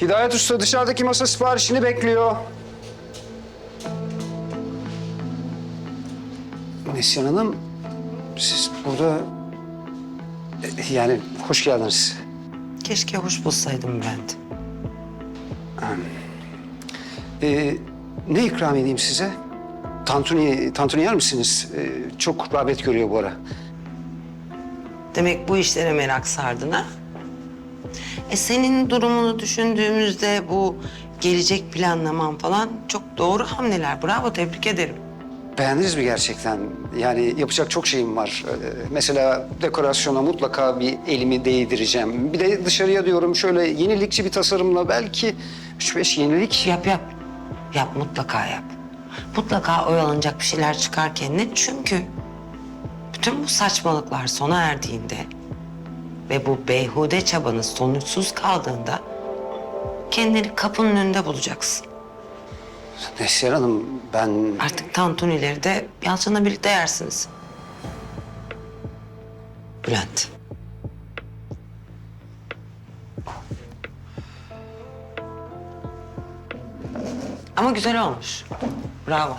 Hidayet Usta dışarıdaki masa siparişini bekliyor. Neslihan Hanım, siz burada... e, Yani hoş geldiniz. Keşke hoş bulsaydım Bülent. Ee, ne ikram edeyim size? Tantuni, tantuni yer misiniz? Ee, çok rağbet görüyor bu ara. Demek bu işlere merak sardın ha? E senin durumunu düşündüğümüzde bu gelecek planlaman falan çok doğru hamleler. Bravo, tebrik ederim. Beğendiniz mi gerçekten? Yani yapacak çok şeyim var. Ee, mesela dekorasyona mutlaka bir elimi değdireceğim. Bir de dışarıya diyorum şöyle yenilikçi bir tasarımla belki üç beş yenilik. Yap yap. Yap mutlaka yap. Mutlaka oyalanacak bir şeyler çıkar kendine. Çünkü bütün bu saçmalıklar sona erdiğinde ve bu beyhude çabanız sonuçsuz kaldığında kendini kapının önünde bulacaksın. Neslihan Hanım ben... Artık tantunileri de Yalçın'la birlikte yersiniz. Bülent. Ama güzel olmuş. Bravo.